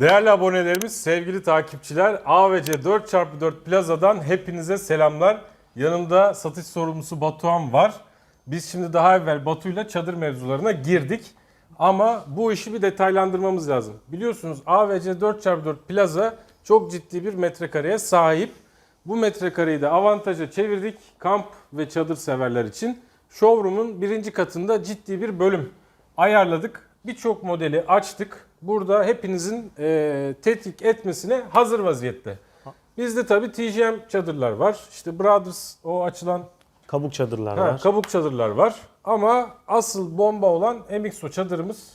Değerli abonelerimiz, sevgili takipçiler, A ve C 4x4 Plaza'dan hepinize selamlar. Yanımda satış sorumlusu Batuhan var. Biz şimdi daha evvel Batu'yla çadır mevzularına girdik. Ama bu işi bir detaylandırmamız lazım. Biliyorsunuz A ve C 4x4 Plaza çok ciddi bir metrekareye sahip. Bu metrekareyi de avantaja çevirdik kamp ve çadır severler için. Showroom'un birinci katında ciddi bir bölüm ayarladık. Birçok modeli açtık. Burada hepinizin e, tetkik etmesine hazır vaziyette. Bizde tabii TGM çadırlar var. İşte Brothers o açılan Kabuk çadırlar ha, var. kabuk çadırlar var. Ama asıl bomba olan MXO çadırımız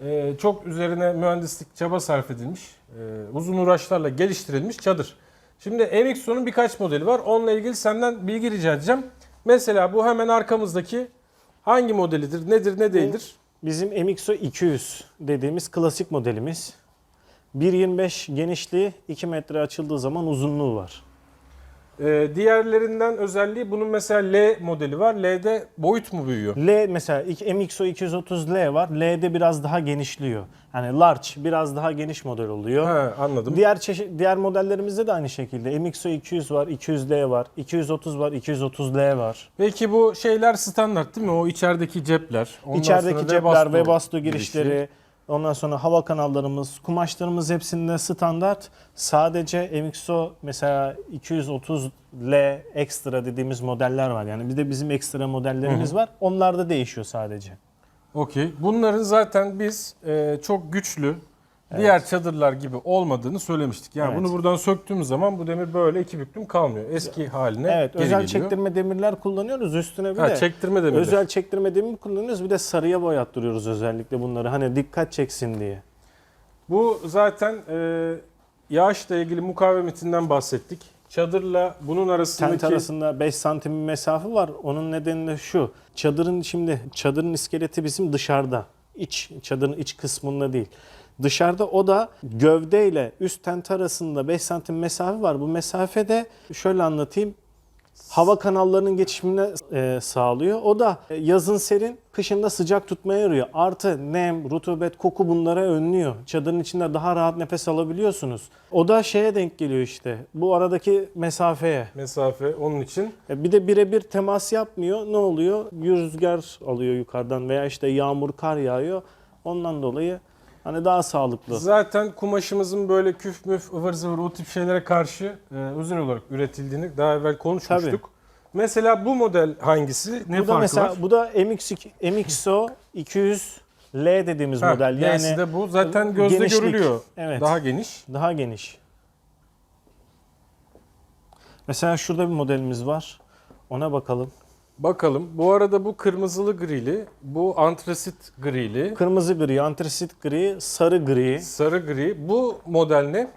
e, çok üzerine mühendislik çaba sarf edilmiş. e, uzun uğraşlarla geliştirilmiş çadır. Şimdi MXO'nun birkaç modeli var. Onunla ilgili senden bilgi rica edeceğim. Mesela bu hemen arkamızdaki hangi modelidir, nedir, ne değildir? Bizim MXO 200 dediğimiz klasik modelimiz. 1.25 genişliği, 2 metre açıldığı zaman uzunluğu var. Ee, diğerlerinden özelliği bunun mesela L modeli var. L'de boyut mu büyüyor? L mesela MXO 230L var. L'de biraz daha genişliyor. Yani large biraz daha geniş model oluyor. Ha, anladım. Diğer çeşit diğer modellerimizde de aynı şekilde MXO 200 var, 200L var, 230 var, 230L var. Peki bu şeyler standart değil mi? O içerideki cepler. Ondan İçerideki sonra cepler, Webasto girişi. girişleri, ondan sonra hava kanallarımız, kumaşlarımız hepsinde standart. Sadece MXO mesela 230L ekstra dediğimiz modeller var. Yani bir de bizim ekstra modellerimiz var. Onlarda değişiyor sadece. Okey. Bunların zaten biz e, çok güçlü diğer çadırlar gibi olmadığını söylemiştik. Yani Evet. bunu buradan söktüğümüz zaman bu demir böyle iki büklüm kalmıyor. Eski haline Evet, geri özel geliyor. çektirme demirler kullanıyoruz. Üstüne bir Ha, de çektirme demiri. özel çektirme demir kullanıyoruz. Bir de sarıya boyattırıyoruz özellikle bunları. Hani dikkat çeksin diye. Bu zaten e, yağışla ilgili mukavemetinden bahsettik. Çadırla bunun arasındaki Tent arasında 5 santim bir mesafe var. Onun nedeni de şu. Çadırın şimdi çadırın iskeleti bizim dışarıda. İç çadırın iç kısmında değil. Dışarıda o da gövdeyle üst tent arasında 5 santim mesafe var. Bu mesafede şöyle anlatayım. Hava kanallarının geçişimine e, sağlıyor. O da e, yazın serin, kışında sıcak tutmaya yarıyor. Artı nem, rutubet, koku bunlara önlüyor. Çadırın içinde daha rahat nefes alabiliyorsunuz. O da şeye denk geliyor işte. Bu aradaki mesafeye. mesafe onun için. E, Bir de birebir temas yapmıyor. Ne oluyor? Rüzgar alıyor yukarıdan veya işte yağmur, kar yağıyor. Ondan dolayı hani daha sağlıklı. Zaten kumaşımızın böyle küf müf ıvır zıvır o tip şeylere karşı e, özel olarak üretildiğini daha evvel konuşmuştuk. Mesela bu model hangisi? Ne bu da farkı mesela var? bu da MX MXO 200L dediğimiz Ha, model. Yani de bu. Zaten gözle genişlik. görülüyor. Evet. Daha geniş. daha geniş. Mesela şurada bir modelimiz var. Ona bakalım. Bakalım. Bu arada bu kırmızılı grili, bu antrasit grili, Kırmızı gri, antrasit gri, sarı gri. sarı gri. Bu model ne?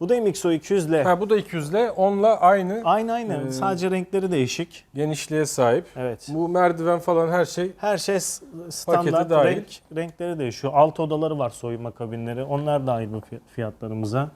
Bu da MXO 200L. Ha, bu da 200'le. Onunla aynı Aynı aynı. Ee, Sadece renkleri değişik. genişliğe sahip. Evet. Bu merdiven falan her şey Her şey standart renk, renkleri değişiyor. Alt odaları var soyunma kabinleri. Onlar dahil bu fi- fiyatlarımıza.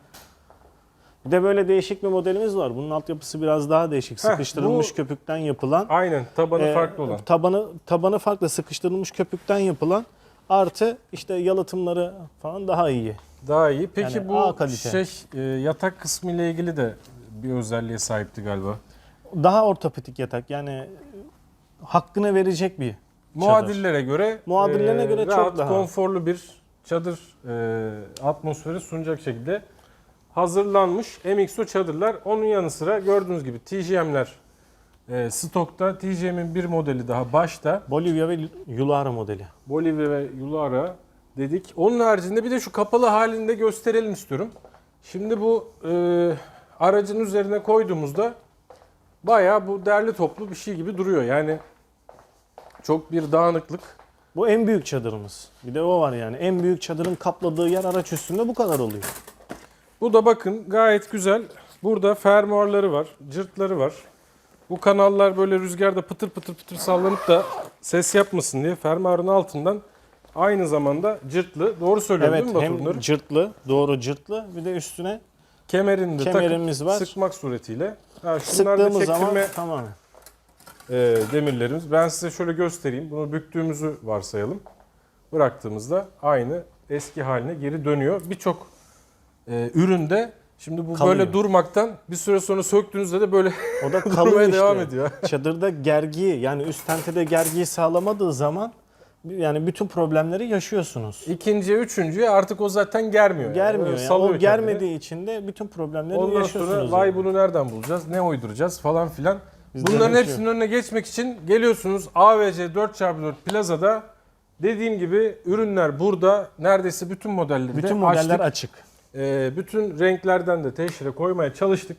Bir de böyle değişik bir modelimiz var. Bunun altyapısı biraz daha değişik. Heh, Sıkıştırılmış bu- köpükten yapılan. aynen tabanı e, farklı olan. Tabanı tabanı farklı sıkıştırılmış köpükten yapılan. Artı işte yalıtımları falan daha iyi. Daha iyi. Peki Yani bu A kalite. şey e, yatak kısmı ile ilgili de bir özelliğe sahipti galiba. Daha ortopedik yatak. Yani e, hakkını verecek bir Muadillere göre e, Muadillerine göre çok rahat, daha. konforlu bir çadır e, atmosferi sunacak şekilde hazırlanmış MXO çadırlar. Onun yanı sıra gördüğünüz gibi TGM'ler e, stokta. TGM'in bir modeli daha başta. Bolivya ve Yulara modeli. Bolivya ve Yulara dedik. Onun haricinde bir de şu kapalı halinde gösterelim istiyorum. Şimdi bu e, aracın üzerine koyduğumuzda bayağı bu derli toplu bir şey gibi duruyor. Yani çok bir dağınıklık. Bu en büyük çadırımız. Bir de o var yani. En büyük çadırın kapladığı yer araç üstünde bu kadar oluyor. Bu da bakın gayet güzel. Burada fermuarları var, cırtları var. Bu kanallar böyle rüzgarda pıtır pıtır pıtır sallanıp da ses yapmasın diye fermuarın altından aynı zamanda cırtlı. Doğru söylüyorum Evet değil mi Batu hem bunları? cırtlı, doğru cırtlı. Bir de üstüne Kemerini de Kemerimiz takıp var. sıkmak suretiyle. Da sıktığımız zaman tamamen. e, demirlerimiz. Ben size şöyle göstereyim. Bunu büktüğümüzü varsayalım. Bıraktığımızda aynı eski haline geri dönüyor. Birçok e, üründe şimdi bu Kalıyor. böyle durmaktan bir süre sonra söktüğünüzde de böyle O da kalıyor işte. devam ediyor. Çadırda gergiyi yani üst tentede gergiyi sağlamadığı zaman yani bütün problemleri yaşıyorsunuz. İkinciye, üçüncüye artık o zaten germiyor. Germiyor yani. salıyor O kendini. germediği için de bütün problemleri Ondan yaşıyorsunuz. sonra vay yani. bunu nereden bulacağız, ne uyduracağız falan filan. Bizde Bunların hepsinin önüne geçmek için geliyorsunuz AVC 4x4 Plaza'da. Dediğim gibi ürünler burada. Neredeyse bütün modelleri bütün de modeller açtık. açık. Ee, bütün renklerden de teşhire koymaya çalıştık.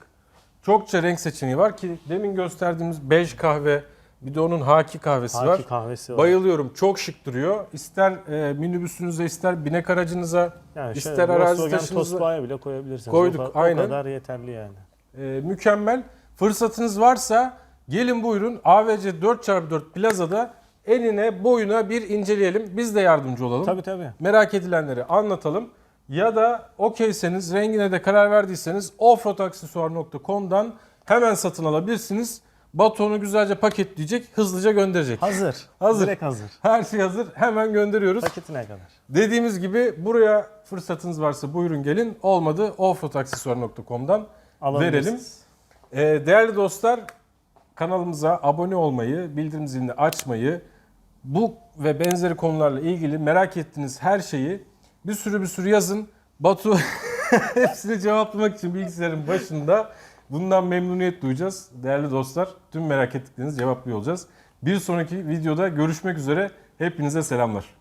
Çokça renk seçeneği var ki demin gösterdiğimiz bej kahve bir de onun haki kahvesi var. Haki kahvesi var. Bayılıyorum. Çok şık duruyor. İster e, minibüsünüze, ister binek aracınıza, yani ister şöyle arazi Volkswagen taşınıza- Tosba'ya bile koyabilirsiniz. Koyduk, o, aynen. O kadar yeterli yani. e, mükemmel. Fırsatınız varsa gelin buyurun AVC 4x4 Plaza'da enine boyuna bir inceleyelim. Biz de yardımcı olalım. Tabii tabii. Merak edilenleri anlatalım. Ya da okeyseniz, rengine de karar verdiyseniz offroadaksesuar.com'dan hemen satın alabilirsiniz. Batonu güzelce paketleyecek, hızlıca gönderecek. Hazır. Hazır. Direkt hazır. Her şey hazır. Hemen gönderiyoruz. Paketine kadar. Dediğimiz gibi buraya fırsatınız varsa buyurun gelin. Olmadı offroadaksesuar.com'dan verelim. Ee, değerli dostlar kanalımıza abone olmayı, bildirim zilini açmayı, bu ve benzeri konularla ilgili merak ettiğiniz her şeyi bir sürü bir sürü yazın. Batu hepsini cevaplamak için bilgisayarın başında bundan memnuniyet duyacağız. Değerli dostlar tüm merak ettiklerinizi cevaplıyor olacağız. Bir sonraki videoda görüşmek üzere. Hepinize selamlar.